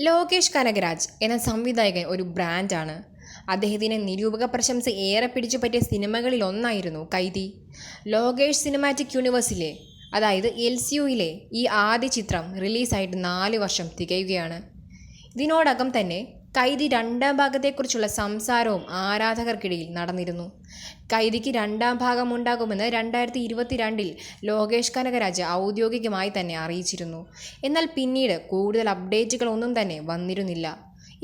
ലോകേഷ് കനകരാജ് എന്ന സംവിധായകൻ ഒരു ബ്രാൻഡാണ്. അദ്ദേഹത്തിന് നിരൂപക പ്രശംസ ഏറെ പിടിച്ചു പറ്റിയ സിനിമകളിൽ ഒന്നായിരുന്നു കൈതി. ലോകേഷ് സിനിമാറ്റിക് യൂണിവേഴ്സിലെ അതായത് എൽ സി യുയിലെ ഈ ആദ്യ ചിത്രം റിലീസായിട്ട് നാല് വർഷം തികയുകയാണ്. ഇതിനോടകം തന്നെ കൈതി രണ്ടാം ഭാഗത്തെക്കുറിച്ചുള്ള സംസാരവും ആരാധകർക്കിടയിൽ നടന്നിരുന്നു. കൈദിക്ക് രണ്ടാം ഭാഗം ഉണ്ടാകുമെന്ന് രണ്ടായിരത്തി ഇരുപത്തിരണ്ടിൽ ലോകേഷ് കനകരാജ് ഔദ്യോഗികമായി തന്നെ അറിയിച്ചിരുന്നു. എന്നാൽ പിന്നീട് കൂടുതൽ അപ്ഡേറ്റുകളൊന്നും തന്നെ വന്നിരുന്നില്ല.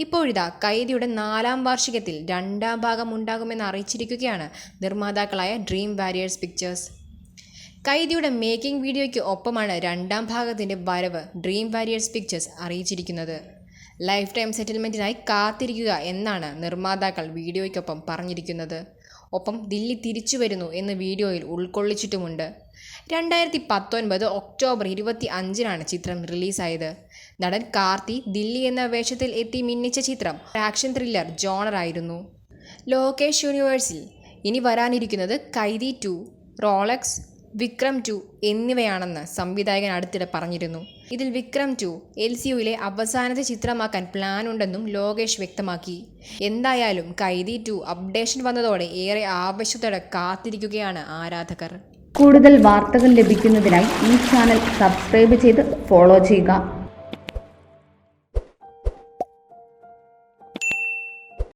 ഇപ്പോഴിതാ കൈദിയുടെ നാലാം വാർഷികത്തിൽ രണ്ടാം ഭാഗം ഉണ്ടാകുമെന്ന് അറിയിച്ചിരിക്കുകയാണ് നിർമ്മാതാക്കളായ ഡ്രീം വാരിയേഴ്സ് പിക്ചേഴ്സ് കൈദിയുടെ മേക്കിംഗ് വീഡിയോയ്ക്ക് ഒപ്പമാണ് രണ്ടാം ഭാഗത്തിന്റെ വരവ് ഡ്രീം വാരിയേഴ്സ് പിക്ചേഴ്സ് അറിയിച്ചിരിക്കുന്നത്. ലൈഫ് ടൈം സെറ്റിൽമെന്റിനായി കാത്തിരിക്കുക എന്നാണ് നിർമ്മാതാക്കൾ വീഡിയോയ്ക്കൊപ്പം പറഞ്ഞിരിക്കുന്നത്. ഒപ്പം ദില്ലി തിരിച്ചു വരുന്നു എന്ന് വീഡിയോയിൽ ഉൾക്കൊള്ളിച്ചിട്ടുമുണ്ട്. രണ്ടായിരത്തി പത്തൊൻപത് ഒക്ടോബർ ഇരുപത്തി അഞ്ചിനാണ് ചിത്രം റിലീസായത്. നടൻ കാർത്തി ദില്ലി എന്ന വേഷത്തിൽ എത്തി മിന്നിച്ച ചിത്രം ആക്ഷൻ ത്രില്ലർ ജോണറായിരുന്നു ലോകേഷ് യൂണിവേഴ്സിൽ ഇനി വരാനിരിക്കുന്നത് Kaithi two Rolex Vikram two എന്നിവയാണെന്ന് സംവിധായകൻ അടുത്തിടെ പറഞ്ഞിരുന്നു. ഇതിൽ വിക്രം ടു എൽ സി യുയിലെ അവസാനത്തെ ചിത്രമാക്കാൻ പ്ലാൻ ഉണ്ടെന്നും ലോകേഷ് വ്യക്തമാക്കി. എന്തായാലും കൈതി ടു അപ്ഡേഷൻ വന്നതോടെ ഏറെ ആവശ്യത്തോടെ കാത്തിരിക്കുകയാണ് ആരാധകർ. കൂടുതൽ വാർത്തകൾ ലഭിക്കുന്നതിനായി ഈ ചാനൽ സബ്സ്ക്രൈബ് ചെയ്ത് ഫോളോ ചെയ്യുക.